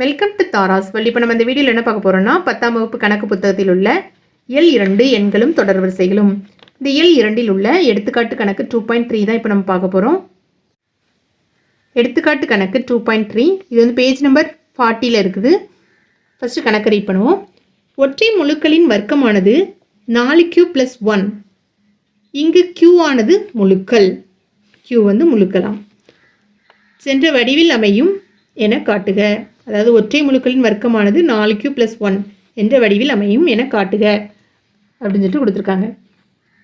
Welcome to Tara's Valli இப்போ நம்ம இந்த வீடியோவில் என்ன பார்க்க போகிறோம்னா பத்தாம் வகுப்பு கணக்கு புத்தகத்தில் உள்ள எல் இரண்டு எண்களும் தொடர் வரிசைகளும். இந்த எல் இரண்டில் உள்ள எடுத்துக்காட்டு கணக்கு டூ பாயிண்ட் த்ரீ தான் இப்போ நம்ம பார்க்க போகிறோம் எடுத்துக்காட்டு கணக்கு டூ பாயிண்ட் த்ரீ இது வந்து பேஜ் நம்பர் ஃபார்ட்டியில் இருக்குது. ஃபஸ்ட்டு கணக்கு ரீட் பண்ணுவோம். ஒற்றை முழுக்களின் வர்க்கமானது நாலு கியூ ப்ளஸ் ஒன் இங்கு கியூ ஆனது முழுக்கள். கியூ வந்து முழுக்கலாம். சென்ற வடிவில் அமையும் என காட்டுக. அதாவது ஒற்றை முழுக்களின் வர்க்கமானது நாலு கியூ ப்ளஸ் ஒன் என்ற வடிவில் அமையும் என காட்டுக. அப்படின்னு சொல்லிட்டு கொடுத்துருக்காங்க.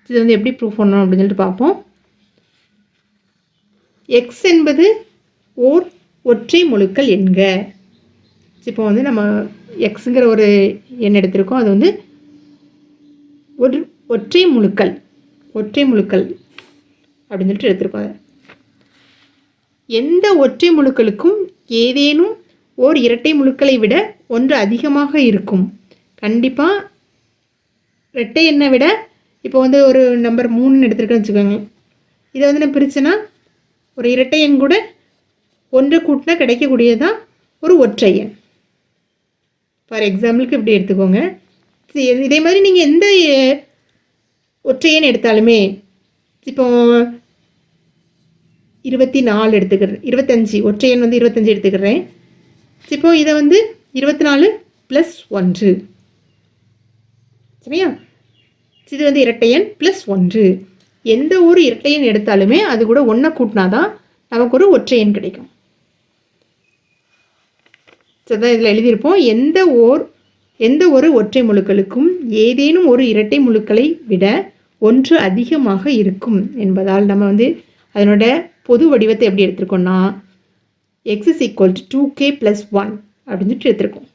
இது வந்து எப்படி ப்ரூஃப் பண்ணணும் அப்படின்னு சொல்லிட்டு பார்ப்போம். எக்ஸ் என்பது ஓர் ஒற்றை முழுக்கள் எண்க இப்போ வந்து நம்ம எக்ஸுங்கிற ஒரு எண் எடுத்திருக்கோம். அது வந்து ஒரு ஒற்றை முழுக்கள் ஒற்றை முழுக்கள் அப்படின்னு சொல்லிட்டு எடுத்திருக்கோம். எந்த ஒற்றை முழுக்களுக்கும் ஏதேனும் ஓர் இரட்டை முழுக்களை விட ஒன்று அதிகமாக இருக்கும். கண்டிப்பாக ரெட்டை எண்ணை விட இப்போ வந்து ஒரு நம்பர் மூணுன்னு எடுத்துருக்கேன்னு வச்சுக்கோங்க. இதை வந்து நான் பிரிச்சேன்னா ஒரு இரட்டை எண் கூட ஒன்று கூட்டினா கிடைக்கக்கூடியதான் ஒரு ஒற்றை எண். ஃபார் எக்ஸாம்பிளுக்கு இப்படி எடுத்துக்கோங்க. சரி, இதே மாதிரி நீங்கள் எந்த எ- ஒற்றை எண் எடுத்தாலுமே இப்போ இருபத்தி நாலு எடுத்துக்கிறேன் இருபத்தஞ்சி ஒற்றை எண் வந்து இருபத்தஞ்சி எடுத்துக்கிறேன். இப்போது இதை வந்து இருபத்தி நாலு ப்ளஸ் ஒன்று. சரியா? இது வந்து இரட்டையன் ப்ளஸ் ஒன்று. எந்த ஒரு இரட்டையன் எடுத்தாலுமே அது கூட ஒன்றை கூட்டினாதான் நமக்கு ஒரு ஒற்றையன் கிடைக்கும். சரிதான் இதில் எழுதியிருப்போம். எந்த ஓர் எந்த ஒரு ஒற்றை முழுக்களுக்கும் ஏதேனும் ஒரு இரட்டை முழுக்களை விட ஒன்று அதிகமாக இருக்கும் என்பதால் நம்ம வந்து அதனோட பொது வடிவத்தை எப்படி எடுத்திருக்கோம்னா x is equal to two k plus one அப்படின்னு சொல்லிட்டு எடுத்திருக்கோம்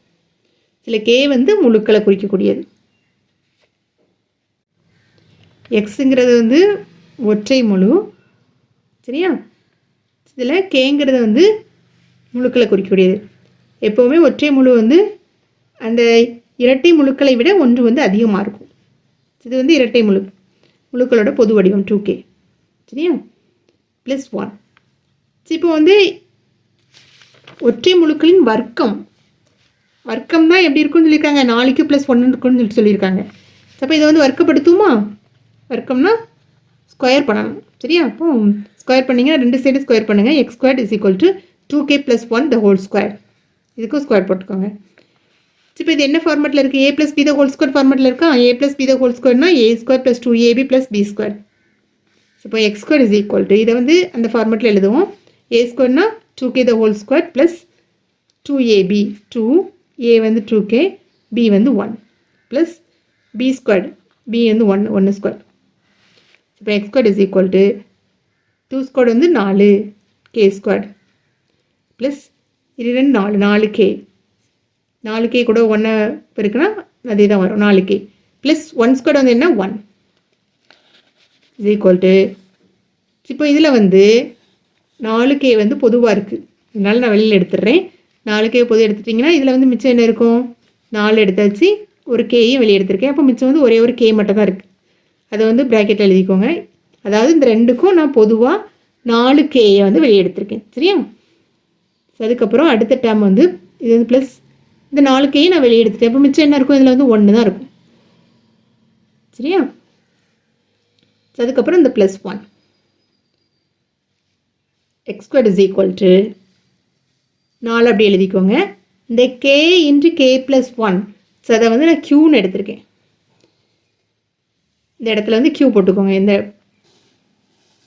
சில கே வந்து முழுக்களை குறிக்கக்கூடியது. எக்ஸுங்கிறது வந்து ஒற்றை முழு சரியா? இதில் கேங்கிறது வந்து முழுக்களை குறிக்கக்கூடியது. எப்போவுமே ஒற்றை முழு வந்து அந்த இரட்டை முழுக்களை விட ஒன்று வந்து அதிகமாக இருக்கும். இது வந்து இரட்டை முழு முழுக்களோட பொது வடிவம் டூ கே சரியா? ப்ளஸ் ஒன் இப்போ வந்து ஒற்றை முழுக்களின் வர்க்கம். வர்க்கம் தான் எப்படி இருக்கும்னு சொல்லியிருக்காங்க. நாளைக்கு ப்ளஸ் ஒன்று இருக்குன்னு சொல்லி சொல்லியிருக்காங்க. அப்போ இதை வந்து வர்க்கப்படுத்துமா வர்க்கம்னா ஸ்கொயர் பண்ணணும். சரியா? அப்போ ஸ்கொயர் பண்ணிங்கன்னா ரெண்டு சைடு ஸ்கொயர் பண்ணுங்கள் x square is equal to two k plus one the whole square இதுக்கும் ஸ்கொயர் போட்டுக்கோங்க. இப்போ இது என்ன ஃபார்மெட்டில் இருக்குது a plus b the whole square ஃபார்மெட்டில் இருக்கா? A plus b the whole ஸ்கொயர்னா a square plus two a b plus b square இப்போ x square is equal to இதை வந்து அந்த ஃபார்மெட்டில் எழுதுவோம். ஏ ஸ்கொயர்னா two k the whole square plus two a b two a வந்து two K P வந்து one plus b square b வந்து one ஒன்று ஸ்கொயர் இப்போ x square is equal to two square வந்து நாலு கே ஸ்கொயர் ப்ளஸ் இது ரெண்டு நாலு நாலு கே நாலு கே கூட ஒன்றை இருக்குன்னா அதே தான் வரும் நாலு கே ப்ளஸ் ஒன் ஸ்கொயர் வந்து என்ன? ஒன் இஸ் ஈக்குவல் டு இப்போ இதில் வந்து நாலு கே வந்து பொதுவாக இருக்குது அதனால நான் வெளியில் எடுத்துடுறேன். நாலு கே பொது எடுத்துட்டிங்கன்னா இதில் வந்து மிச்சம் என்ன இருக்கும்? நாலு எடுத்தாச்சு. ஒரு கேயும் வெளியே எடுத்திருக்கேன். அப்போ மிச்சம் வந்து ஒரே ஒரு கே மட்டும் தான் இருக்குது அதை வந்து ப்ராக்கெட்டில் எழுதிக்கோங்க. அதாவது இந்த ரெண்டுக்கும் நான் பொதுவாக நாலு கேயை வந்து வெளியே எடுத்திருக்கேன். சரியா? அதுக்கப்புறம் அடுத்த டேம் வந்து இது வந்து ப்ளஸ் இந்த நாலு கேயை நான் வெளியே எடுத்துட்டேன். அப்போ மிச்சம் என்ன இருக்கும்? இதில் வந்து ஒன்று தான் இருக்கும். சரியா? அதுக்கப்புறம் இந்த plus one x square is equal to நாலு அப்படி எழுதிக்கோங்க. இந்த k into k plus one so அதை வந்து நான் க்யூன்னு எடுத்திருக்கேன். இந்த இடத்துல வந்து க்யூ போட்டுக்கோங்க. இந்த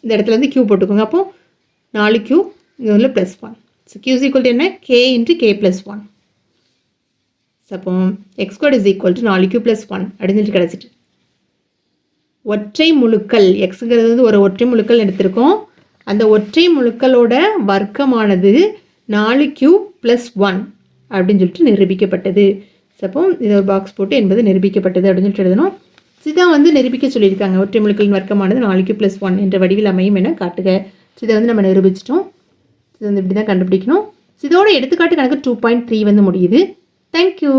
இந்த இடத்துல வந்து க்யூ போட்டுக்கோங்க. அப்போ நாலு க்யூ இங்கே வந்து plus one so q's equal to என்ன? K into k plus one so அப்போ x square is equal to நாலு க்யூ ப்ளஸ் ஒன் அப்படின்னு கிடச்சிட்டு. ஒற்றை முழுக்கள் எக்ஸுங்கிறது வந்து ஒரு ஒற்றை முழுக்கள் எடுத்திருக்கோம். அந்த ஒற்றை முழுக்களோட வர்க்கமானது நாலு கியூ ப்ளஸ் ஒன் அப்படின்னு சொல்லிட்டு நிரூபிக்கப்பட்டது. சப்போ இது ஒரு பாக்ஸ் போட்டு என்பது நிரூபிக்கப்பட்டது அப்படின்னு சொல்லிட்டு எழுதணும். சிதா வந்து நிரூபிக்க சொல்லியிருக்காங்க. ஒற்றை முழுக்களின் வர்க்கமானது நாலு கியூ ப்ளஸ் ஒன் என்ற வடிவில் அமையும் என காட்டுக. சிதை வந்து நம்ம நிரூபிச்சிட்டோம். இது வந்து இப்படி தான் கண்டுபிடிக்கணும். So, இதோட எடுத்துக்காட்டு கணக்கு டூ பாயிண்ட் த்ரீ வந்து முடியுது. தேங்க்யூ